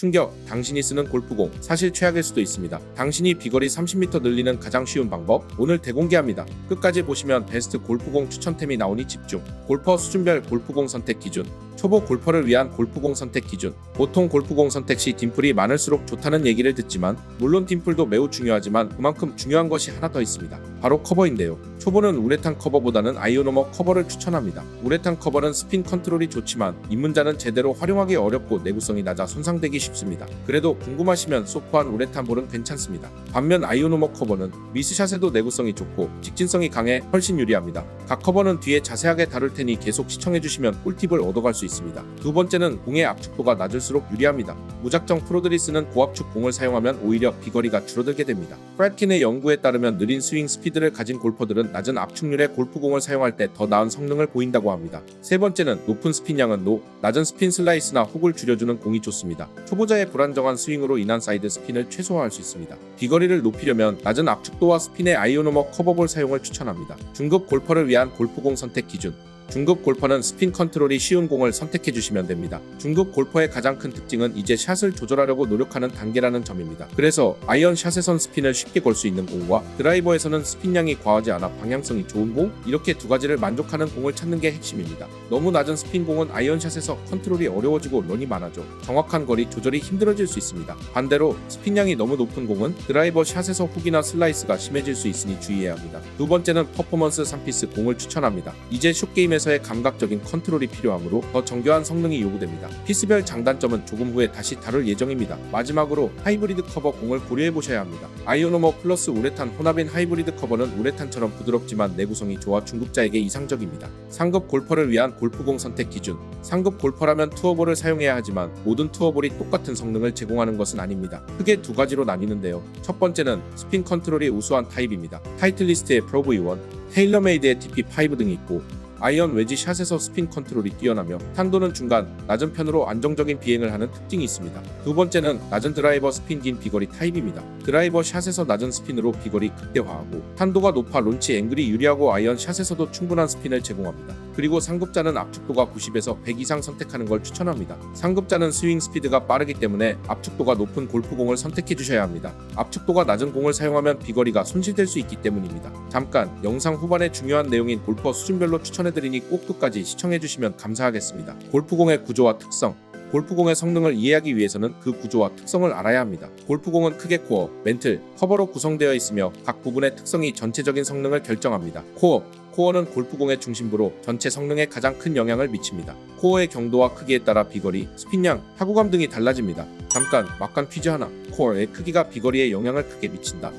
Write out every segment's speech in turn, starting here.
충격, 당신이 쓰는 골프공, 사실 최악일 수도 있습니다. 당신이 비거리 30m 늘리는 가장 쉬운 방법, 오늘 대공개합니다. 끝까지 보시면 베스트 골프공 추천템이 나오니 집중. 골퍼 수준별 골프공 선택 기준, 초보 골퍼를 위한 골프공 선택 기준. 보통 골프공 선택 시 딤플이 많을수록 좋다는 얘기를 듣지만, 물론 딤플도 매우 중요하지만 그만큼 중요한 것이 하나 더 있습니다. 바로 커버인데요. 초보는 우레탄 커버보다는 아이오노머 커버를 추천합니다. 우레탄 커버는 스핀 컨트롤이 좋지만 입문자는 제대로 활용하기 어렵고 내구성이 낮아 손상되기 쉽습니다. 그래도 궁금하시면 소프한 우레탄 볼은 괜찮습니다. 반면 아이오노머 커버는 미스샷에도 내구성이 좋고 직진성이 강해 훨씬 유리합니다. 각 커버는 뒤에 자세하게 다룰 테니 계속 시청해주시면 꿀팁을 얻어갈 수 있습니다. 두 번째는 공의 압축도가 낮을수록 유리합니다. 무작정 프로들이 쓰는 고압축 공을 사용하면 오히려 비거리가 줄어들게 됩니다. 프red킨의 연구에 따르면 느린 스윙 스피드를 가진 골퍼들은 낮은 압축률의 골프공을 사용할 때 더 나은 성능을 보인다고 합니다. 세 번째는 높은 스핀량은 노, 낮은 스핀 슬라이스나 훅을 줄여주는 공이 좋습니다. 초보자의 불안정한 스윙으로 인한 사이드 스핀을 최소화할 수 있습니다. 비거리를 높이려면 낮은 압축도와 스핀의 아이오노머 커버볼 사용을 추천합니다. 중급 골퍼를 위한 골프공 선택 기준 중급 골퍼는 스핀 컨트롤이 쉬운 공을 선택해 주시면 됩니다. 중급 골퍼의 가장 큰 특징은 이제 샷을 조절하려고 노력하는 단계라는 점입니다. 그래서 아이언 샷에선 스핀을 쉽게 걸 수 있는 공과 드라이버에서는 스핀량이 과하지 않아 방향성이 좋은 공 이렇게 두 가지를 만족하는 공을 찾는 게 핵심입니다. 너무 낮은 스핀 공은 아이언샷에서 컨트롤이 어려워지고 런이 많아져 정확한 거리 조절이 힘들어질 수 있습니다. 반대로 스핀량이 너무 높은 공은 드라이버 샷에서 훅이나 슬라이스가 심해질 수 있으니 주의해야 합니다. 두 번째는 퍼포먼스 3피스 공을 추천합니다. 이제 숏게임에 서의 감각적인 컨트롤이 필요하므로 더 정교한 성능이 요구됩니다. 피스별 장단점은 조금 후에 다시 다룰 예정입니다. 마지막으로 하이브리드 커버 공을 고려해 보셔야 합니다. 아이오노머 플러스 우레탄 혼합인 하이브리드 커버는 우레탄처럼 부드럽지만 내구성이 좋아 중급자에게 이상적입니다. 상급 골퍼를 위한 골프공 선택 기준 상급 골퍼라면 투어볼을 사용해야 하지만 모든 투어볼이 똑같은 성능을 제공하는 것은 아닙니다. 크게 두 가지로 나뉘는데요. 첫 번째는 스핀 컨트롤이 우수한 타입입니다. 타이틀리스트의 프로 V1, 테일러메이드의 TP5 등이 있고 아이언 웨지 샷에서 스핀 컨트롤이 뛰어나며 탄도는 중간, 낮은 편으로 안정적인 비행을 하는 특징이 있습니다. 두 번째는 낮은 드라이버 스핀 긴 비거리 타입입니다. 드라이버 샷에서 낮은 스핀으로 비거리 극대화하고 탄도가 높아 론치 앵글이 유리하고 아이언 샷에서도 충분한 스핀을 제공합니다. 그리고 상급자는 압축도가 90에서 100 이상 선택하는 걸 추천합니다. 상급자는 스윙 스피드가 빠르기 때문에 압축도가 높은 골프공을 선택해 주셔야 합니다. 압축도가 낮은 공을 사용하면 비거리가 손실될 수 있기 때문입니다. 잠깐 영상 후반에 중요한 내용인 골퍼 수준별로 추천해드리니 꼭 끝까지 시청해 주시면 감사하겠습니다. 골프공의 구조와 특성 골프공의 성능을 이해하기 위해서는 그 구조와 특성을 알아야 합니다. 골프공은 크게 코어, 멘틀, 커버로 구성되어 있으며 각 부분의 특성이 전체적인 성능을 결정합니다. 코어, 코어는 골프공의 중심부로 전체 성능에 가장 큰 영향을 미칩니다. 코어의 경도와 크기에 따라 비거리, 스핀량, 타구감 등이 달라집니다. 잠깐 막간 퀴즈 하나. 코어의 크기가 비거리에 영향을 크게 미친다.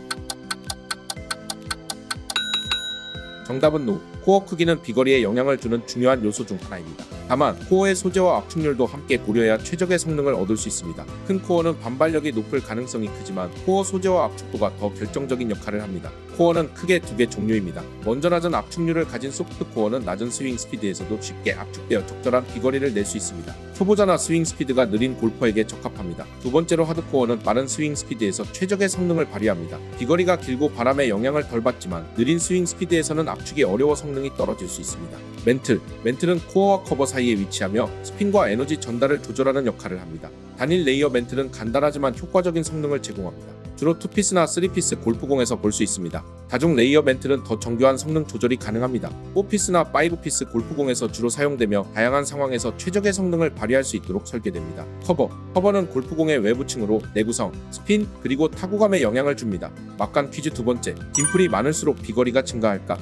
정답은 노. 코어 크기는 비거리에 영향을 주는 중요한 요소 중 하나입니다. 다만 코어의 소재와 압축률도 함께 고려해야 최적의 성능을 얻을 수 있습니다. 큰 코어는 반발력이 높을 가능성이 크지만 코어 소재와 압축도가 더 결정적인 역할을 합니다. 코어는 크게 두 개 종류입니다. 먼저 낮은 압축률을 가진 소프트 코어는 낮은 스윙 스피드에서도 쉽게 압축되어 적절한 비거리를 낼 수 있습니다. 초보자나 스윙 스피드가 느린 골퍼에게 적합합니다. 두 번째로 하드코어는 빠른 스윙 스피드에서 최적의 성능을 발휘합니다. 비거리가 길고 바람의 영향을 덜 받지만 느린 스윙 스피드에서는 압축이 어려워 성능이 떨어질 수 있습니다. 멘틀, 멘틀은 코어와 커버 사이에 위치하며 스핀과 에너지 전달을 조절하는 역할을 합니다. 단일 레이어 멘틀은 간단하지만 효과적인 성능을 제공합니다. 주로 2피스나 3피스 골프공에서 볼 수 있습니다. 다중 레이어 멘틀은 더 정교한 성능 조절이 가능합니다. 4피스나 5피스 골프공에서 주로 사용되며 다양한 상황에서 최적의 성능을 발휘할 수 있도록 설계됩니다. 커버, 커버는 골프공의 외부층으로 내구성, 스핀, 그리고 타구감에 영향을 줍니다. 막간 퀴즈 두 번째, 딤플이 많을수록 비거리가 증가할까?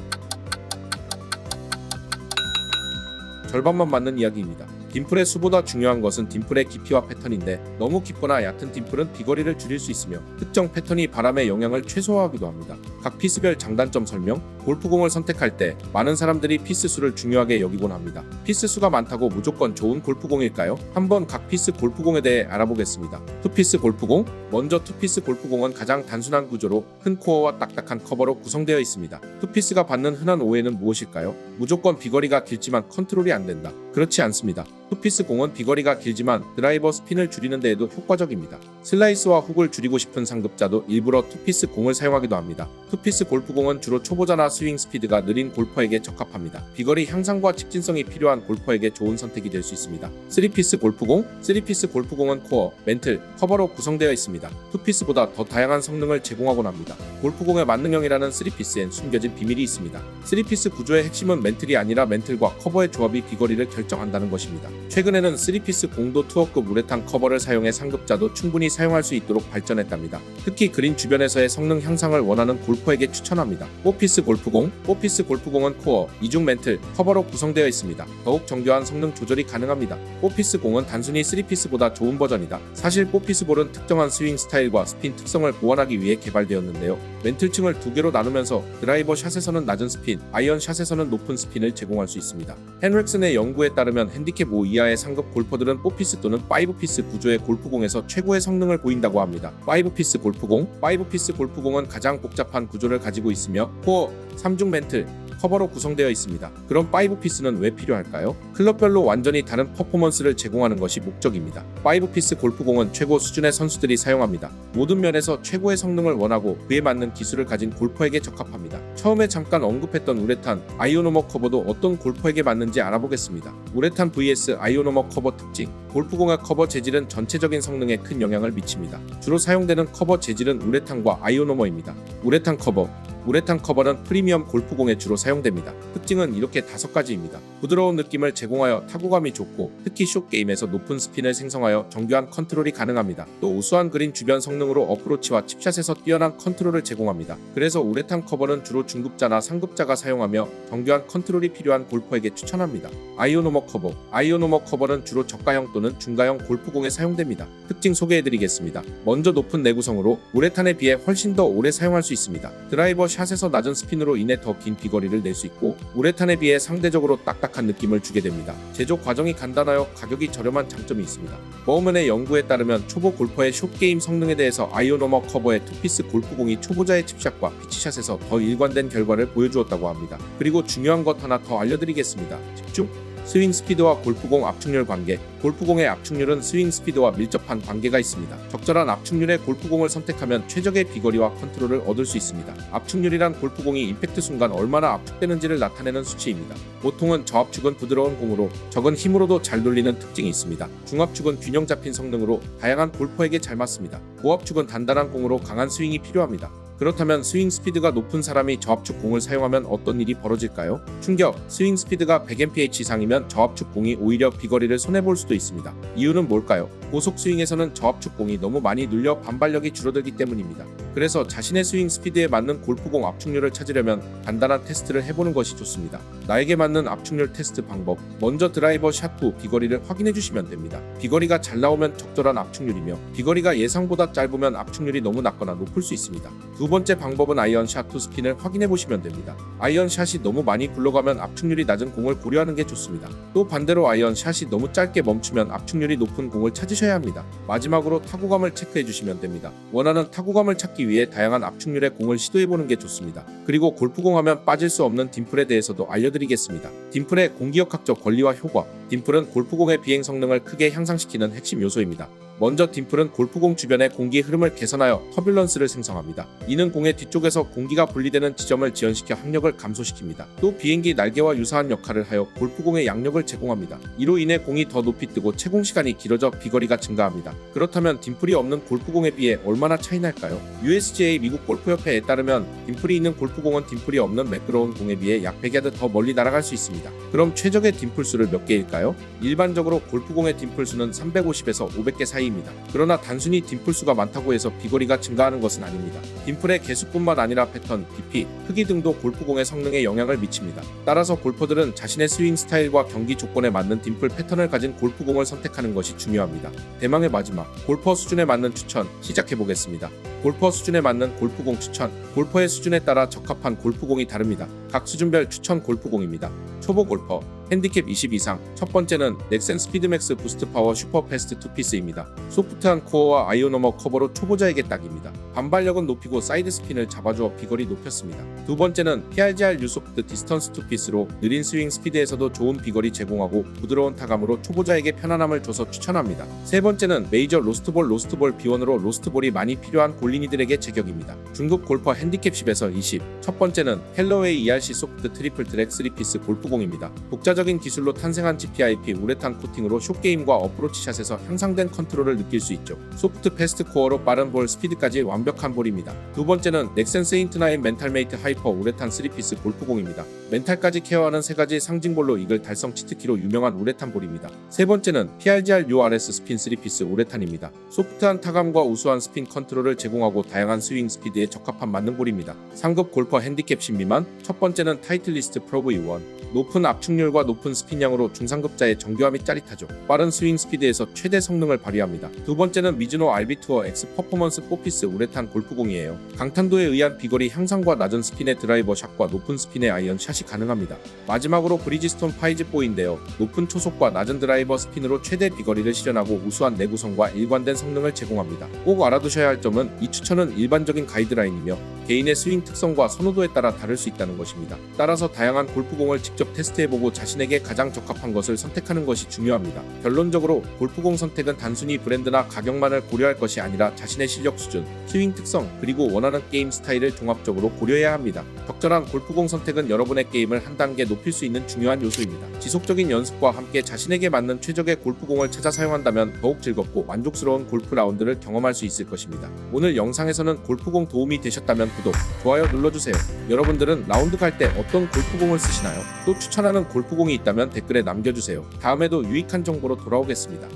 절반만 맞는 이야기입니다. 딤플의 수보다 중요한 것은 딤플의 깊이와 패턴인데 너무 깊거나 얕은 딤플은 비거리를 줄일 수 있으며 특정 패턴이 바람의 영향을 최소화하기도 합니다. 각 피스별 장단점 설명 골프공을 선택할 때 많은 사람들이 피스 수를 중요하게 여기곤 합니다. 피스 수가 많다고 무조건 좋은 골프공일까요? 한번 각 피스 골프공에 대해 알아보겠습니다. 투피스 골프공 먼저 투피스 골프공은 가장 단순한 구조로 큰 코어와 딱딱한 커버로 구성되어 있습니다. 투피스가 받는 흔한 오해는 무엇일까요? 무조건 비거리가 길지만 컨트롤이 안 된다. 그렇지 않습니다. 투피스 공은 비거리가 길지만 드라이버 스핀을 줄이는 데에도 효과적입니다. 슬라이스와 훅을 줄이고 싶은 상급자도 일부러 투피스 공을 사용하기도 합니다. 투피스 골프 공은 주로 초보자나 스윙 스피드가 느린 골퍼에게 적합합니다. 비거리 향상과 직진성이 필요한 골퍼에게 좋은 선택이 될 수 있습니다. 3피스 골프공 3피스 골프공은 코어, 멘틀, 커버로 구성되어 있습니다. 2피스보다 더 다양한 성능을 제공하곤 합니다. 골프공의 만능형이라는 3피스엔 숨겨진 비밀이 있습니다. 3피스 구조의 핵심은 멘틀이 아니라 멘틀과 커버의 조합이 비거리를 결정한다는 것입니다. 최근에는 3피스 공도 투어급 우레탄 커버를 사용해 상급자도 충분히 사용할 수 있도록 발전했답니다. 특히 그린 주변에서의 성능 향상을 원하는 골퍼에게 추천합니다. 4피스 골프공 4피스 골프공은 코어, 이중 멘틀, 커버로 구성되어 있습니다. 더욱 정교한 성능 조절이 가능합니다. 4피스 공은 단순히 3피스보다 좋은 버전이다. 사실 4피스 볼은 특정한 스윙 스타일과 스핀 특성을 보완하기 위해 개발되었는데요. 멘틀층을 두 개로 나누면서 드라이버 샷에서는 낮은 스핀, 아이언 샷에서는 높은 스핀을 제공할 수 있습니다. 헨릭슨의 연구에 따르면 핸디캡 5 이하의 상급 골퍼들은 4피스 또는 5피스 구조의 골프공에서 최고의 성능을 보인다고 합니다. 5피스 골프공 5피스 골프공은 가장 복잡한 구조를 가지고 있으며 코어, 3중 멘틀, 커버로 구성되어 있습니다. 그럼 5피스는 왜 필요할까요? 클럽별로 완전히 다른 퍼포먼스를 제공하는 것이 목적입니다. 5피스 골프공은 최고 수준의 선수들이 사용합니다. 모든 면에서 최고의 성능을 원하고 그에 맞는 기술을 가진 골퍼에게 적합합니다. 처음에 잠깐 언급했던 우레탄 아이오노머 커버도 어떤 골퍼에게 맞는지 알아보겠습니다. 우레탄 vs 아이오노머 커버 특징 골프공의 커버 재질은 전체적인 성능에 큰 영향을 미칩니다. 주로 사용되는 커버 재질은 우레탄과 아이오노머입니다. 우레탄 커버 우레탄 커버는 프리미엄 골프공에 주로 사용됩니다. 특징은 이렇게 다섯 가지입니다. 부드러운 느낌을 제공하여 타구감이 좋고 특히 숏 게임에서 높은 스핀을 생성하여 정교한 컨트롤이 가능합니다. 또 우수한 그린 주변 성능으로 어프로치와 칩샷에서 뛰어난 컨트롤을 제공합니다. 그래서 우레탄 커버는 주로 중급자나 상급자가 사용하며 정교한 컨트롤이 필요한 골퍼에게 추천합니다. 아이오노머 커버 아이오노머 커버는 주로 저가형 또는 중가형 골프공에 사용됩니다. 특징 소개해드리겠습니다. 먼저 높은 내구성으로 우레탄에 비해 훨씬 더 오래 사용할 수 있습니다. 드라이버 샷에서 낮은 스핀으로 인해 더 긴 비거리를 낼 수 있고 우레탄에 비해 상대적으로 딱딱 한 느낌을 주게 됩니다. 제조 과정이 간단하여 가격이 저렴한 장점이 있습니다. 버우먼의 연구에 따르면 초보 골퍼의 숏게임 성능에 대해서 아이오노머 커버의 투피스 골프공이 초보자의 칩샷과 피치샷에서 더 일관된 결과를 보여주었다고 합니다. 그리고 중요한 것 하나 더 알려드리겠습니다. 집중! 스윙 스피드와 골프공 압축률 관계. 골프공의 압축률은 스윙 스피드와 밀접한 관계가 있습니다. 적절한 압축률의 골프공을 선택하면 최적의 비거리와 컨트롤을 얻을 수 있습니다. 압축률이란 골프공이 임팩트 순간 얼마나 압축되는지를 나타내는 수치입니다. 보통은 저압축은 부드러운 공으로 적은 힘으로도 잘 돌리는 특징이 있습니다. 중압축은 균형 잡힌 성능으로 다양한 골퍼에게 잘 맞습니다. 고압축은 단단한 공으로 강한 스윙이 필요합니다. 그렇다면 스윙 스피드가 높은 사람이 저압축 공을 사용하면 어떤 일이 벌어질까요? 충격! 스윙 스피드가 100mph 이상이면 저압축 공이 오히려 비거리를 손해볼 수도 있습니다. 이유는 뭘까요? 고속 스윙에서는 저압축 공이 너무 많이 눌려 반발력이 줄어들기 때문입니다. 그래서 자신의 스윙 스피드에 맞는 골프공 압축률을 찾으려면 간단한 테스트를 해보는 것이 좋습니다. 나에게 맞는 압축률 테스트 방법. 먼저 드라이버 샷 후 비거리를 확인해 주시면 됩니다. 비거리가 잘 나오면 적절한 압축률이며 비거리가 예상보다 짧으면 압축률이 너무 낮거나 높을 수 있습니다. 두 번째 방법은 아이언 샷 후 스핀을 확인해 보시면 됩니다. 아이언 샷이 너무 많이 굴러가면 압축률이 낮은 공을 고려하는 게 좋습니다. 또 반대로 아이언 샷이 너무 짧게 멈추면 압축률이 높은 공을 찾으셔야 합니다. 마지막으로 타구감을 체크해 주시면 됩니다. 원하는 타구감을 찾기 위해 다양한 압축률의 공을 시도해 보는 게 좋습니다. 그리고 골프공 하면 빠질 수 없는 딤플에 대해서도 알려드리겠습니다. 딤플의 공기역학적 권리와 효과. 딤플은 골프공의 비행 성능을 크게 향상시키는 핵심 요소입니다. 먼저 딤플은 골프공 주변의 공기 흐름을 개선하여 터뷸런스를 생성합니다. 이는 공의 뒤쪽에서 공기가 분리되는 지점을 지연시켜 항력을 감소시킵니다. 또 비행기 날개와 유사한 역할을 하여 골프공의 양력을 제공합니다. 이로 인해 공이 더 높이 뜨고 채공 시간이 길어져 비거리가 증가합니다. 그렇다면 딤플이 없는 골프공에 비해 얼마나 차이 날까요? USGA 미국 골프협회에 따르면 딤플이 있는 골프공은 딤플이 없는 매끄러운 공에 비해 약 100야드 더 멀리 날아갈 수 있습니다. 그럼 최적의 딤플 수를 몇 개일까요? 일반적으로 골프공의 딤플 수는 350에서 500개 사이 입니다 그러나 단순히 딤플 수가 많다고 해서 비거리가 증가하는 것은 아닙니다. 딤플의 개수뿐만 아니라 패턴, 깊이, 크기 등도 골프공의 성능에 영향을 미칩니다. 따라서 골퍼들은 자신의 스윙 스타일과 경기 조건에 맞는 딤플 패턴을 가진 골프공을 선택하는 것이 중요합니다. 대망의 마지막, 골퍼 수준에 맞는 추천 시작해 보겠습니다. 골퍼 수준에 맞는 골프공 추천. 골퍼의 수준에 따라 적합한 골프공이 다릅니다. 각 수준별 추천 골프공입니다. 초보 골퍼, 핸디캡 20 이상. 첫 번째는 넥센 스피드맥스 부스트 파워 슈퍼 패스트 투피스입니다. 소프트한 코어와 아이오노머 커버로 초보자에게 딱입니다. 반발력은 높이고 사이드 스핀을 잡아주어 비거리 높였습니다. 두 번째는 PRGR 유소프트 디스턴스 투피스로 느린 스윙 스피드에서도 좋은 비거리 제공하고 부드러운 타감으로 초보자에게 편안함을 줘서 추천합니다. 세 번째는 메이저 로스트볼 로스트볼 B1으로 로스트볼이 많이 필요한 골린이들에게 제격입니다. 중국 골퍼 핸디캡 10에서 20. 첫 번째는 헬로웨이 ERC 소프트 트리플 트랙 3피스 골프공입니다. 독자적인 기술로 탄생한 GPIP 우레탄 코팅으로 숏게임과 어프로치 샷에서 향상된 컨트롤을 느낄 수 있죠. 소프트 패스트 코어로 빠른 볼 스피드까지 완벽 한 볼입니다. 두 번째는 넥센 세인트9 멘탈메이트 하이퍼 우레탄 3피스 골프공입니다. 멘탈까지 케어하는 세 가지 상징볼로 이글 달성 치트키로 유명한 우레탄 볼입니다. 세 번째는 PRGR URS 스핀 3피스 우레탄입니다. 소프트한 타감과 우수한 스핀 컨트롤을 제공하고 다양한 스윙 스피드에 적합한 만능볼입니다. 상급 골퍼 핸디캡 10 미만 첫 번째는 타이틀리스트 프로브 U1 높은 압축률과 높은 스핀량으로 중상급자의 정교함이 짜릿하죠. 빠른 스윙 스피드에서 최대 성능을 발휘합니다. 두 번째는 미즈노 RB 투어 X 퍼포먼스 4피스 우레탄 골프공이에요. 강탄도에 의한 비거리 향상과 낮은 스핀의 드라이버 샷과 높은 스핀의 아이언 샷이 가능합니다. 마지막으로 브리지스톤 파이즈보인데요. 높은 초속과 낮은 드라이버 스핀으로 최대 비거리를 실현하고 우수한 내구성과 일관된 성능을 제공합니다. 꼭 알아두셔야 할 점은 이 추천은 일반적인 가이드라인이며 개인의 스윙 특성과 선호도에 따라 다를 수 있다는 것입니다. 따라서 다양한 골프공을 직접 테스트해보고 자신에게 가장 적합한 것을 선택하는 것이 중요합니다. 결론적으로 골프공 선택은 단순히 브랜드나 가격만을 고려할 것이 아니라 자신의 실력 수준, 스윙 특성, 그리고 원하는 게임 스타일을 종합적으로 고려해야 합니다. 적절한 골프공 선택은 여러분의 게임을 한 단계 높일 수 있는 중요한 요소입니다. 지속적인 연습과 함께 자신에게 맞는 최적의 골프공을 찾아 사용한다면 더욱 즐겁고 만족스러운 골프 라운드를 경험할 수 있을 것입니다. 오늘 영상에서는 골프공 도움이 되셨다면 구독, 좋아요 눌러주세요. 여러분들은 라운드 갈 때 어떤 골프공을 쓰시나요? 또 추천하는 골프공이 있다면 댓글에 남겨주세요. 다음에도 유익한 정보로 돌아오겠습니다.